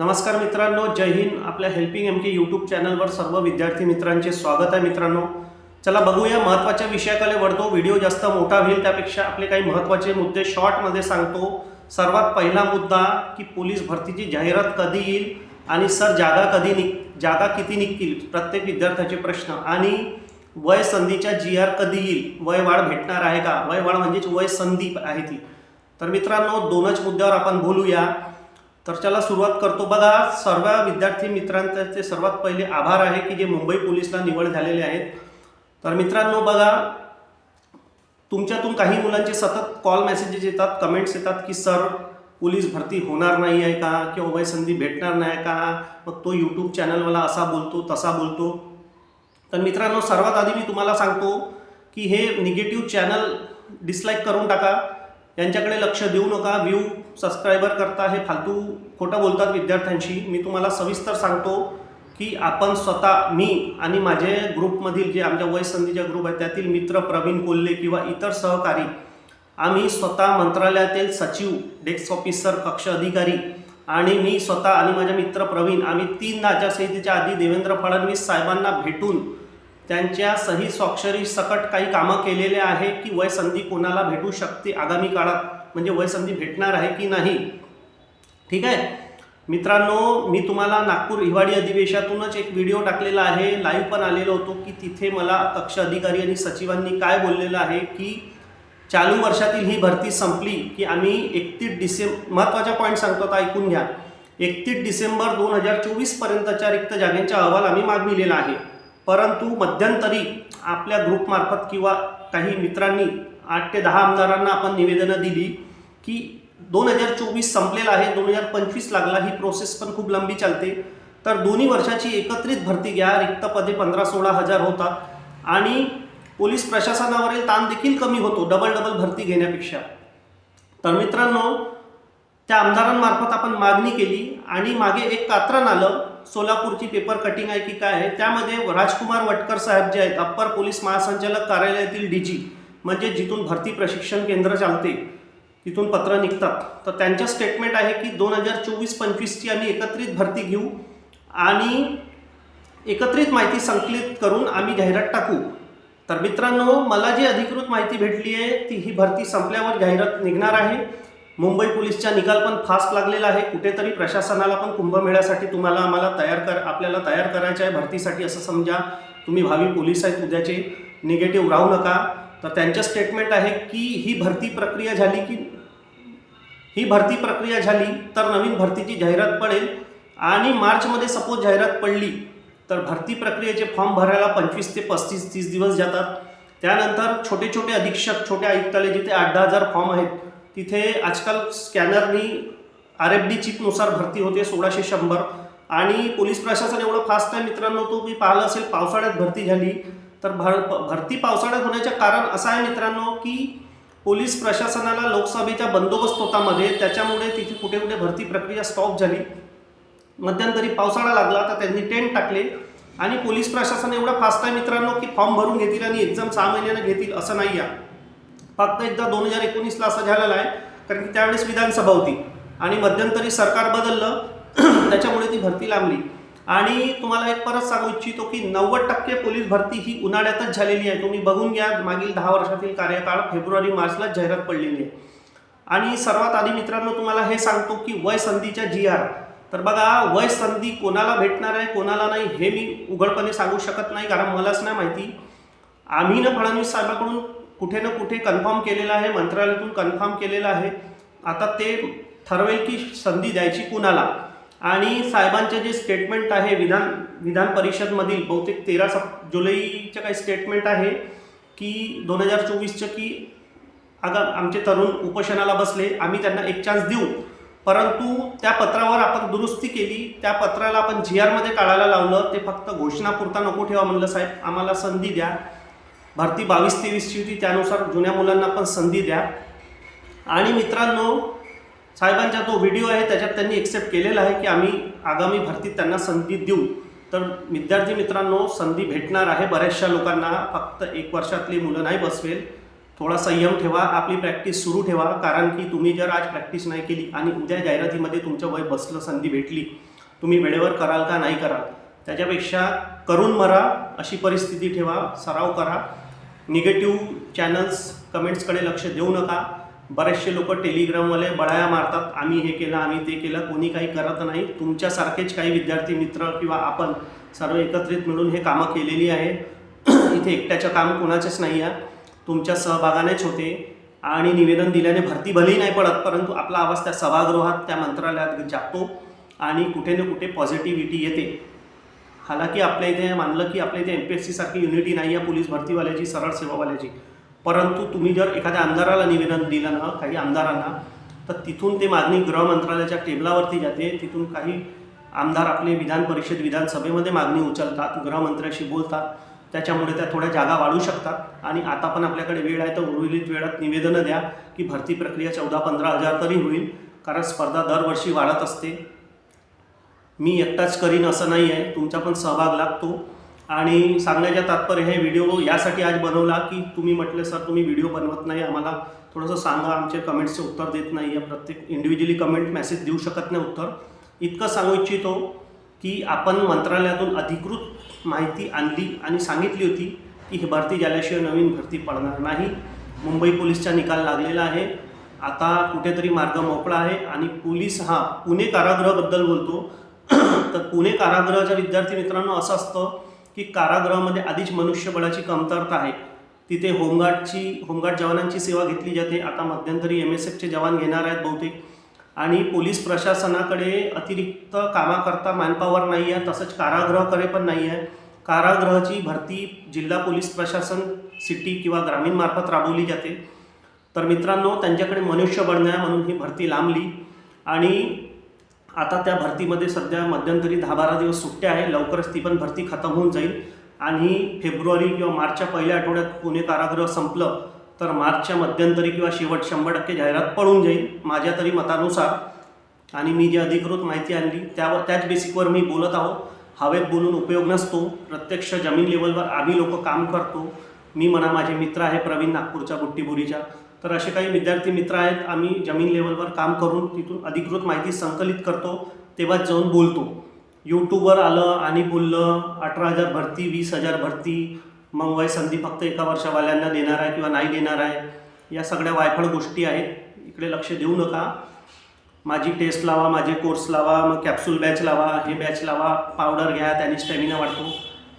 नमस्कार मित्रांनो जय हिंद. आपल्या हेल्पिंग एम के यूट्यूब चॅनलवर सर्व विद्यार्थी मित्रांचे स्वागत आहे मित्रांनो. चला बघूया महत्त्वाच्या विषयाकडे वळतो. व्हिडिओ जास्त मोठा होईल त्यापेक्षा आपले काही महत्त्वाचे मुद्दे शॉर्टमध्ये सांगतो. सर्वात पहिला मुद्दा की पोलीस भरतीची जाहिरात कधी येईल आणि सर जागा कधी निघ जागा किती निघतील? प्रत्येक विद्यार्थ्याचे प्रश्न. आणि वय संधीच्या जी आर कधी येईल? वय वाढ भेटणार आहे का? वय वाढ म्हणजेच वय संधी आहे ती. तर मित्रांनो दोनच मुद्द्यावर आपण बोलूया. तर चला सुरुवात करतो. बघा सर्व विद्यार्थी मित्रांचे सर्वात पहिले आभार आहे की जे मुंबई पोलीसला निवड झालेले आहेत तर मित्रांनो बघा तुमच्यातून काही मुलांचे सतत कॉल मेसेजेस येतात कमेंट्स येतात की सर पोलीस भरती होणार नाही आहे का? किंवा वय संधी भेटणार नाही का? मग तो यूट्यूब चॅनलवाला असा बोलतो तसा बोलतो. तर मित्रांनो सर्वात आधी मी तुम्हाला सांगतो की हे निगेटिव्ह चॅनल डिसलाईक करून टाका. यांच्याकडे लक्ष देऊ नका व्ह्यू सबस्क्रायबर करता हे फालतू खोटं बोलतात विद्यार्थ्यांशी. मी तुम्हाला सविस्तर सांगतो की आपण स्वतः मी आणि माझे ग्रुपमधील जे आमच्या वयसंधीच्या ग्रुप आहे त्यातील मित्र प्रवीण कोल्हे किंवा इतर सहकारी आम्ही स्वतः मंत्रालयातील सचिव डेस्क ऑफिसर कक्ष अधिकारी आणि मी स्वतः आणि माझे मित्र प्रवीण आम्ही तीन आचारसंहितेच्या आधी देवेंद्र फडणवीस साहेबांना भेटून त्यांच्या सही स्वाक्षरी सकट काही कामं केलेले आहे की वयसंधी कोणाला भेटू शकते आगामी काळात? म्हणजे वयसंधी भेटणार आहे की नाही? ठीक आहे? मित्रांनो मी तुम्हाला नागपूर हिवाळी अधिवेशनातूनच एक व्हिडिओ टाकलेला आहे. लाईव्ह पण आलेलो होतो की तिथे मला कक्ष अधिकारी आणि सचिवांनी काय बोललेलं आहे की चालू वर्षातील ही भरती संपली की आम्ही एकतीस डिसेंब महत्त्वाचा पॉईंट सांगतो आता ऐकून घ्या. एकतीस डिसेंबर दोन हजार चोवीसपर्यंतच्या रिक्त जागेंचा अहवाल आम्ही मागविलेला आहे. परंतु मध्यंतरी आपल्या ग्रुपमार्फत किंवा काही मित्रांनी आठ ते दहा आमदारांना आपण निवेदनं दिली की दोन हजार चोवीस संपलेला आहे दोन हजार पंचवीस लागला ही प्रोसेस पण खूप लंबी चालते. तर दोन्ही वर्षाची एकत्रित भरती घ्या रिक्त पदे पंधरा सोळा हजार होतात आणि पोलीस प्रशासनावरील ताण देखील कमी होतो डबल डबल भरती घेण्यापेक्षा. तर मित्रांनो त्या आमदारांमार्फत आपण मागणी केली आणि मागे एक कात्रण आलं सोलापूरची पेपर कटिंग आहे की काय आहे त्यामध्ये राजकुमार वटकर साहेब जे आहेत अप्पर पोलीस महासंचालक कार्यालयातील डी जी म्हणजे जिथून भरती प्रशिक्षण केंद्र चालते तिथून पत्र निघतात. तर त्यांचं स्टेटमेंट आहे की दोन हजार चोवीस पंचवीसची आम्ही एकत्रित भरती घेऊ आणि एकत्रित माहिती संकलित करून आम्ही जाहिरात टाकू. तर मित्रांनो मला जी अधिकृत माहिती भेटली आहे ती ही भरती संपल्यावर जाहिरात निघणार आहे. मुंबई पोलीसचा निकाल पण फास्ट लागलेला आहे. कुठेतरी प्रशासनाला पण कुंभमेळ्यासाठी तुम्हाला आम्हाला तयार कर आपल्याला तयार करायचं आहे भरतीसाठी असं समजा. तुम्ही भावी पोलीस आहेत उद्याचे निगेटिव्ह राहू नका. तर त्यांचं स्टेटमेंट आहे की ही भरती प्रक्रिया झाली की ही भरती प्रक्रिया झाली तर नवीन भरतीची जाहिरात पडेल. आणि मार्चमध्ये सपोज जाहिरात पडली तर भरती प्रक्रियेचे फॉर्म भरायला पंचवीस ते पस्तीस तीस दिवस जातात. त्यानंतर छोटे छोटे अधीक्षक छोटे आयुक्तालय जिथे आठ दहा हजार फॉर्म आहेत तिथे आजकाल स्कॅनरनी आर एफ डी चिपनुसार भरती होते सोळाशे शंभर. आणि पोलीस प्रशासन एवढं फास्ट आहे मित्रांनो तो मी पाहिलं असेल पावसाळ्यात भरती झाली. तर भर भरती पावसाळ्यात होण्याचं कारण असं आहे मित्रांनो की पोलीस प्रशासनाला लोकसभेचा बंदोबस्त होता मध्ये त्याच्यामुळे तिथे कुठे कुठे भरती प्रक्रिया स्टॉप झाली. मध्यंतरी पावसाळा लागला तर त्यांनी टेंट टाकले. आणि पोलीस प्रशासन एवढं फास्ट आहे मित्रांनो की फॉर्म भरून घेतील आणि एक्झाम सहा महिन्यानं घेतील असं नाही आहे फक्त एकदा दोन हजार एकोणीसला असं झालेलं आहे कारण की त्यावेळेस विधानसभा होती. आणि मध्यंतरी सरकार बदललं त्याच्यामुळे ती भरती लांबली. आणि तुम्हाला एक परत सांगू इच्छितो की नव्वद टक्के पोलीस भरती ही उन्हाळ्यातच झालेली आहे. तुम्ही बघून घ्या मागील दहा वर्षातील कार्यकाळ फेब्रुवारी मार्चलाच जाहिरात पडलेली आहे. आणि सर्वात आधी मित्रांनो तुम्हाला हे सांगतो की वय संधीच्या जी आर. तर बघा वय संधी कोणाला भेटणार आहे कोणाला नाही हे मी उघडपणे सांगू शकत नाही कारण मलाच नाही माहिती. आम्ही ना फडणवीस साहेबांकडून कुठे ना कुठे कन्फर्म केलेलं आहे मंत्रालयातून कन्फर्म केलेलं आहे. आता ते ठरवेल की संधी द्यायची कुणाला. आणि साहेबांचे जे स्टेटमेंट आहे विधान विधान परिषदमधील बहुतेक तेरा सप जुलैचं काही स्टेटमेंट आहे की दोन हजार चोवीसचं की अगर आमचे तरुण उपोषणाला बसले आम्ही त्यांना एक चान्स देऊ. परंतु त्या पत्रावर आपण दुरुस्ती केली त्या पत्राला आपण जी आरमध्ये काढायला लावलं ते फक्त घोषणापुरता नको ठेवा म्हणलं साहेब आम्हाला संधी द्या. भरती बावीस तेवीसची होती त्यानुसार जुन्या मुलांना पण संधी द्या. आणि मित्रांनो साहेबांचा जो व्हिडिओ आहे त्याच्यात त्यांनी एक्सेप्ट केलेला आहे की आम्ही आगामी भरतीत त्यांना संधी देऊ. तर विद्यार्थी मित्रांनो संधी भेटणार आहे बऱ्याचशा लोकांना. फक्त एक वर्षातली मुलं नाही बसवेल. थोडा संयम ठेवा आपली प्रॅक्टिस सुरू ठेवा. कारण की तुम्ही जर आज प्रॅक्टिस नाही केली आणि उद्या जाहिरातीमध्ये तुमचं वय बसलं संधी भेटली. तुम्ही वेळेवर कराल का नाही कराल? त्याच्यापेक्षा करून मरा अशी परिस्थिती ठेवा सराव करा. निगेटिव्ह चॅनल्स कमेंट्सकडे लक्ष देऊ नका. बरेचसे लोक टेलिग्रामवाले बळाया मारतात आम्ही हे केलं आम्ही ते केलं कोणी काही करत नाही. तुमच्यासारखेच काही विद्यार्थी मित्र किंवा आपण सर्व एकत्रित मिळून हे कामं केलेली आहे. इथे एकट्याचं काम कोणाचेच नाही आहे. तुमच्या सहभागानेच होते. आणि निवेदन दिल्याने भरती भलेही नाही पडत परंतु आपला आवाज त्या सभागृहात त्या मंत्रालयात जातो आणि कुठे ना कुठे पॉझिटिव्हिटी येते. हालाकी आपल्या इथे मानलं की आपल्या इथे एम पी एस सीसारखी युनिटी नाही आहे पोलीस भरतीवाल्याची सरळ सेवावाल्याची. परंतु तुम्ही जर एखाद्या आमदाराला निवेदन दिलं ना काही आमदारांना तर तिथून ते मागणी गृह मंत्रालयाच्या टेबलावरती जाते. तिथून काही आमदार आपले विधान परिषद विधानसभेमध्ये मागणी उचलतात गृहमंत्र्याशी बोलतात. त्याच्यामुळे त्या थोड्या जागा वाढू शकतात. आणि आता पण आपल्याकडे वेळ आहे तर उर्वरित वेळात निवेदनं द्या की भरती प्रक्रिया चौदा पंधरा हजार तरी होईल. कारण स्पर्धा दरवर्षी वाढत असते. मी एकटाच करीन असं नाही आहे तुमचा पण सहभाग लागतो. आणि सांगण्याच्या तात्पर्य हे व्हिडिओ यासाठी आज बनवला की तुम्ही म्हटले सर तुम्ही व्हिडिओ बनवत नाही. आम्हाला थोडंसं सांगा. आमचे कमेंट्सचे उत्तर देत नाही आहे. प्रत्येक इंडिव्हिज्युअली कमेंट मेसेज देऊ शकत नाही उत्तर. इतकं सांगू इच्छितो की आपण मंत्रालयातून अधिकृत माहिती आणली आणि सांगितली होती की ही भरती झाल्याशिवाय नवीन भरती पडणार नाही. मुंबई पोलीसचा निकाल लागलेला आहे. आता कुठेतरी मार्ग मोकळा आहे. आणि पोलीस हा पुणे कारागृहाबद्दल बोलतो. तर पुणे कारागृहाच्या विद्यार्थी मित्रांनो असं असतं की कारागृहामध्ये आधीच मनुष्यबळाची कमतरता आहे. तिथे होमगार्डची होमगार्ड जवानांची सेवा घेतली जाते. आता मध्यंतरी एम एस एफचे जवान घेणार आहेत बहुतेक. आणि पोलीस प्रशासनाकडे अतिरिक्त कामाकरता मॅनपॉवर नाही आहे तसंच कारागृहाकडे पण नाही आहे. कारागृहाची भरती जिल्हा पोलीस प्रशासन सिटी किंवा ग्रामीण मार्फत राबवली जाते. तर मित्रांनो त्यांच्याकडे मनुष्यबळ नाही म्हणून ही भरती लांबली. आणि आता त्या भरतीमध्ये सध्या मध्यंतरी दहा बारा दिवस सुट्ट्या आहे. लवकरच ती पण भरती खतम होऊन जाईल. आणि फेब्रुवारी किंवा मार्चच्या पहिल्या आठवड्यात पुणे कारागृह संपलं तर मार्चच्या मध्यंतरी किंवा शेवट शंभर टक्के जाहिरात पडून जाईल माझ्या तरी मतानुसार. आणि मी जी अधिकृत माहिती आणली त्यावर त्याच बेसिकवर मी बोलत आहोत. हवेत बोलून उपयोग नसतो. प्रत्यक्ष जमीन लेवलवर आम्ही लोक काम करतो. मी म्हणा माझे मित्र आहे प्रवीण नागपूरच्या बुट्टीबुरीच्या. तर असे काही विद्यार्थी मित्र आहेत आम्ही जमीन लेवलवर काम करून तिथून अधिकृत माहिती संकलित करतो तेव्हाच जाऊन बोलतो. यूट्यूबवर आलं आणि बोललं अठरा हजार भरती वीस हजार भरती मग वय संधी फक्त एका वर्षावाल्यांना देणार आहे किंवा नाही देणार आहे या सगळ्या वायफळ गोष्टी आहेत. इकडे लक्ष देऊ नका. माझी टेस्ट लावा माझे कोर्स लावा मग कॅप्सूल बॅच लावा हे बॅच लावा पावडर घ्या त्याने स्टॅमिना वाढतो.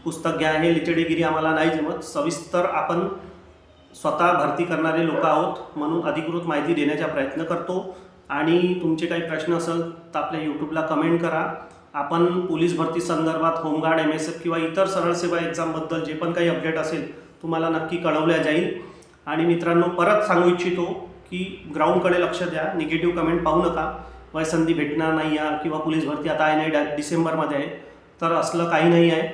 पुस्तक घ्या हे लिचडेगिरी आम्हाला नाही जमत. सविस्तर आपण स्वतः भरती करणारे लोक आहोत म्हणून अधिकृत माहिती देण्याचा प्रयत्न करतो. आणि तुमचे काही प्रश्न असेल तर आपल्या यूट्यूबला कमेंट करा. आपण पोलीस भरती संदर्भात होमगार्ड एम एस एफ किंवा इतर सरळ सेवा एक्झामबद्दल जे पण काही अपडेट असेल तुम्हाला नक्की कळवल्या जाईल. आणि मित्रांनो परत सांगू इच्छितो की ग्राउंडकडे लक्ष द्या. निगेटिव्ह कमेंट पाहू नका. वय संधी भेटणार नाही आहे किंवा पोलीस भरती आता आहे नाही डिसेंबरमध्ये आहे. तर असलं काही नाही आहे.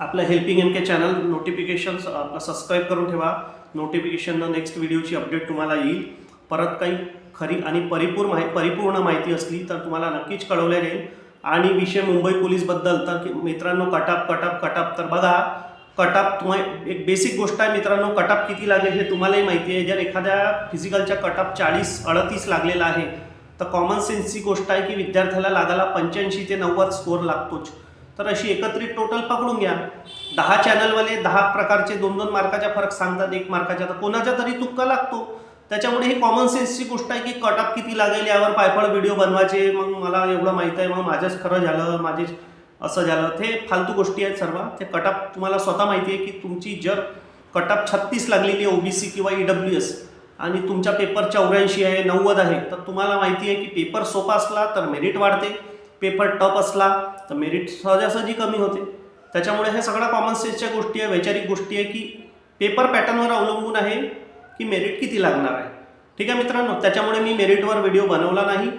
आपलं helping M K channel notifications आपलं सबस्क्राईब करून ठेवा. नोटिफिकेशननं नेक्स्ट व्हिडिओची अपडेट तुम्हाला येईल. परत काही खरी आणि परिपूर्ण माहि परिपूर्ण माहिती असली तर तुम्हाला नक्कीच कळवल्या जाईल. आणि विषय मुंबई पोलीसबद्दल तर मित्रांनो कटाप कटाप कटाप तर बघा. कटाप तुम्हाला एक बेसिक गोष्ट आहे मित्रांनो कटाप किती लागेल हे तुम्हालाही माहिती आहे. जर एखाद्या फिजिकलच्या कटाप चाळीस अडतीस लागलेला आहे तर कॉमन सेन्सची गोष्ट आहे की विद्यार्थ्याला लागायला पंच्याऐंशी ते नव्वद स्कोर लागतोच. तर अशी एकत्रित टोटल पकडून घ्या. दहा चॅनलवाले दहा प्रकारचे दोन दोन मार्काचा फरक सांगतात एक मार्काच्या तर कोणाच्या तरी तुक्का लागतो. त्याच्यामुळे ही कॉमन सेन्सची गोष्ट आहे की कटअप किती लागेल यावर पायफळ व्हिडिओ बनवायचे. मग मला एवढं माहीत आहे मग माझंच खरं झालं माझे असं झालं. ते फालतू गोष्टी आहेत सर्व. ते कटअप तुम्हाला स्वतः माहिती आहे की तुमची जर कटअप छत्तीस लागलेली आहे ओबीसी किंवा ई डब्ल्यू एस आणि तुमच्या पेपर चौऱ्याऐंशी आहे नव्वद आहे तर तुम्हाला माहिती आहे की पेपर सोपा असला तर मेरिट वाढते. पेपर टफ असला तर मेरिट सहजासहजी कमी होते. त्याच्यामुळे हे सगळ्या कॉमन सेन्सच्या गोष्टी आहे वैचारिक गोष्टी आहे की पेपर पॅटर्नवर अवलंबून आहे की मेरिट किती लागणार आहे. ठीक आहे मित्रांनो त्याच्यामुळे मी मेरिटवर व्हिडिओ बनवला नाही.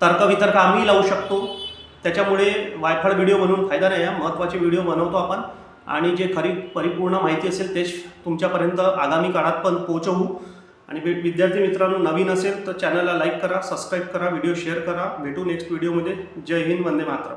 तर्कवितर्क आम्ही लावू शकतो. त्याच्यामुळे वायफळ व्हिडिओ बनवून फायदा नाही आहे महत्त्वाचे व्हिडिओ बनवतो आपण. आणि जे खरी परिपूर्ण माहिती असेल तेच तुमच्यापर्यंत आगामी काळात पण पोहोचवू. आणि विद्यार्थी मित्रांनो नवीन असेल तर चॅनलला लाईक करा सबस्क्राईब करा व्हिडिओ शेअर करा. भेटू नेक्स्ट व्हिडिओमध्ये जय हिंद वंदे मातरम.